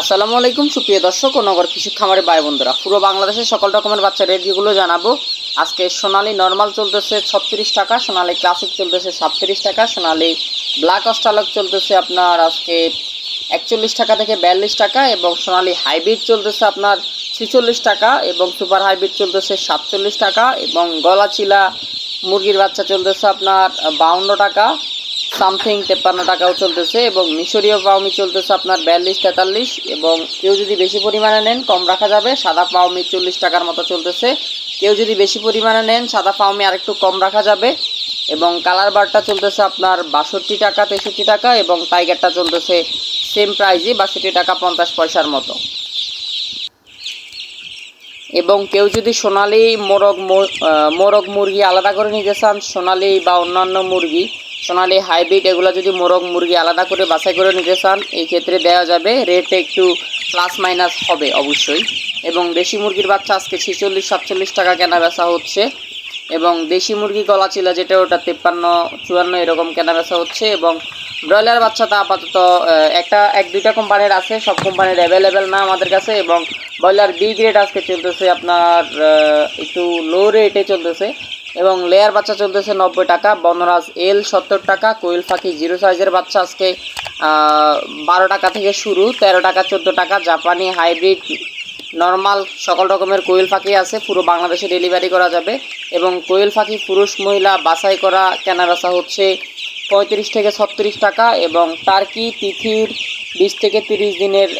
আসসালামু আলাইকুম, সুপ্রিয় দর্শক ও নগর কৃষি খামারে ভাই বন্ধুরা। পুরো বাংলাদেশের সকল রকমের বাচ্চা রেটগুলো জানাব। আজকে সোনালি নর্মাল চলতেছে ছত্রিশ টাকা, সোনালি ক্লাসিক চলতেছে সাতত্রিশ টাকা, সোনালি ব্ল্যাক অস্টালক চলতেছে আপনার আজকে একচল্লিশ টাকা থেকে বিয়াল্লিশ টাকা এবং সোনালি হাইব্রিড চলতেছে আপনার ছিচল্লিশ টাকা এবং সুপার হাইব্রিড চলতেছে সাতচল্লিশ টাকা এবং গলাচিলা মুরগির বাচ্চা চলতেছে আপনার বাউন্ন টাকা সামথিং তেপ্পান্ন টাকাও চলতেছে এবং মিশরীয় পাউমি চলতেছে আপনার বিয়াল্লিশ, তেতাল্লিশ এবং কেউ যদি বেশি পরিমাণে নেন, কম রাখা যাবে। সাদা পাউমি চল্লিশ টাকার মতো চলতেছে। কেউ যদি বেশি পরিমাণে নেন, সাদা পাউমি আরেকটু কম রাখা যাবে এবং কালার বারটা চলতেছে আপনার বাষট্টি টাকা, তেষট্টি টাকা এবং টাইগারটা চলতেছে সেম প্রাইজই বাষট্টি টাকা পঞ্চাশ পয়সার মতো। এবং কেউ যদি সোনালি মোরগ মোরগ মুরগি আলাদা করে নিতে চান, সোনালি বা অন্যান্য মুরগি সোনালি হাইব্রিড, এগুলো যদি মোরগ, মুরগি আলাদা করে বাছাই করে নিতে চান, এই ক্ষেত্রে দেওয়া যাবে রেট একটু প্লাস মাইনাস হবে অবশ্যই। এবং দেশি মুরগির বাচ্চা আজকে ছেচল্লিশ, সাতচল্লিশ টাকা কেনা বেচা হচ্ছে। এবং দেশি মুরগি গলা চিলা যেটা, ওটা তেপ্পান্ন, চুয়ান্ন এরকম কেনা বেচা হচ্ছে। এবং ব্রয়লার বাচ্চা তা আপাতত একটা, এক, দুইটা কোম্পানির আছে, সব কোম্পানির অ্যাভেলেবেল না আমাদের কাছে। এবং ব্রয়লার বি গ্রেড আজকে চলতেছে আপনার একটু লো রেটে চলতেছে। এবং লেয়ার বাচ্চা চলতেছে নব্বই টাকা, বনরাজ এল সত্তর টাকা, কোয়েল পাখি জিরো সাইজের বাচ্চা আজকে বারো টাকা থেকে শুরু, তেরো টাকা, চোদ্দ টাকা, জাপানি হাইব্রিড নর্মাল সকল রকমের কোয়েল পাখি আছে, পুরো বাংলাদেশে ডেলিভারি করা যাবে এবং কোয়েল পাখি, পুরুষ, মহিলা বাছাই করা কেনা বেচা হচ্ছে পঁয়ত্রিশ থেকে ছত্রিশ টাকা এবং টার্কি তিথির বিশ থেকে তিরিশ দিনের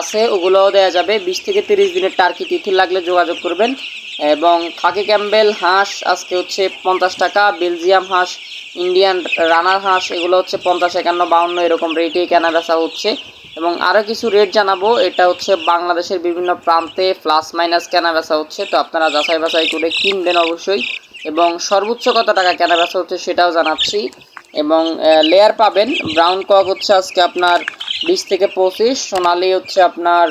আছে, ওগুলোও দেওয়া যাবে। বিশ থেকে তিরিশ দিনের টার্কি তিথি লাগলে যোগাযোগ করবেন। এবং খাকি ক্যাম্বেল হাঁস, আজকে হচ্ছে পঞ্চাশ টাকা। বেলজিয়াম হাঁস, ইন্ডিয়ান রানার হাঁস, এগুলো হচ্ছে পঞ্চাশ, একান্ন, বাউন্ন, এরকম রেটেই কেনা বেচা হচ্ছে। এবং আরও কিছু রেট জানাব। এটা হচ্ছে বাংলাদেশের বিভিন্ন প্রান্তে প্লাস মাইনাস কেনা বেচা হচ্ছে। তো আপনারা যাচাই বাছাই করে কিনবেন অবশ্যই। এবং সর্বোচ্চ কত টাকা কেনা বেচা হচ্ছে সেটাও জানাচ্ছি। এবং লেয়ার পাবেন। ব্রাউন কক হচ্ছে আজকে আপনার বিশ থেকে পঁচিশ, সোনালি হচ্ছে আপনার,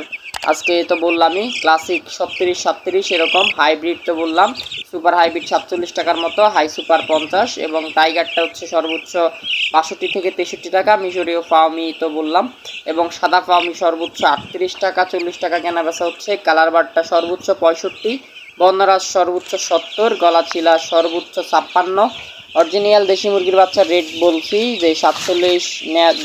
আজকে তো বললামই ক্লাসিক ছত্রিশ, সাতত্রিশ এরকম হাইব্রিড তো বললাম সুপার হাইব্রিড সাতচল্লিশ টাকার মতো হাই সুপার পঞ্চাশ এবং টাইগারটা হচ্ছে সর্বোচ্চ বাষট্টি থেকে তেষট্টি টাকা, মিশরীয় ফাওমি তো বললাম, এবং সাদা ফাওমি সর্বোচ্চ আটত্রিশ টাকা, চল্লিশ টাকা কেনা বেচা হচ্ছে কালার বারটা সর্বোচ্চ পঁয়ষট্টি বন্যরাজ সর্বোচ্চ সত্তর, গলাচিলা সর্বোচ্চ ছাপ্পান্ন অরিজিনাল দেশি মুরগির বাচ্চার রেট বলছি যে সাতচল্লিশ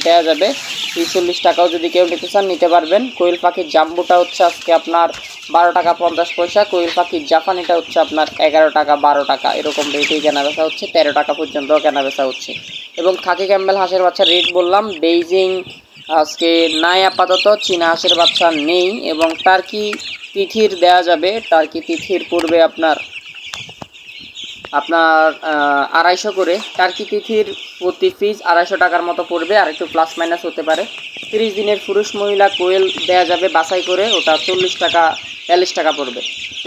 দেওয়া যাবে। তিরিশচল্লিশ টাকাও যদি কেউ নিতে চান, নিতে পারবেন। কোয়েল পাখির জাম্বুটা হচ্ছে আজকে আপনার বারো টাকা পঞ্চাশ পয়সা, কোয়েল পাখির জাপানিটা হচ্ছে আপনার এগারো টাকা বারো টাকা। এরকম রেটেই কেনা বেচা হচ্ছে, তেরো টাকা পর্যন্ত কেনা বেচা হচ্ছে। এবং খাকি ক্যাম্বেল হাঁসের বাচ্চার রেট বললাম, বেইজিং, আজকে নাই আপাতত, চীনা হাঁসের বাচ্চা নেই। এবং টার্কি তিথির দেওয়া যাবে, টার্কি তিথির পূর্বে আপনার আপনার আড়াইশো করে। টার্কি তিথির প্রতি পিস আড়াইশো টাকার মতো পড়বে, আর একটু প্লাস মাইনাস হতে পারে। তিরিশ দিনের পুরুষ মহিলা কোয়েল দেওয়া যাবে বাছাই করে, ওটা চল্লিশ টাকা, বিয়াল্লিশ টাকা পড়বে।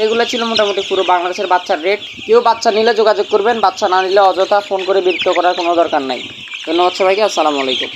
এগুলো ছিল মোটামুটি পুরো বাংলাদেশের বাচ্চার রেট কেউ বাচ্চা নিলে যোগাযোগ করবেন, বাচ্চা না নিলে অযথা ফোন করে বিরক্ত করার কোনো দরকার নাই। ধন্যবাদ সবাইকে, আসসালামু আলাইকুম।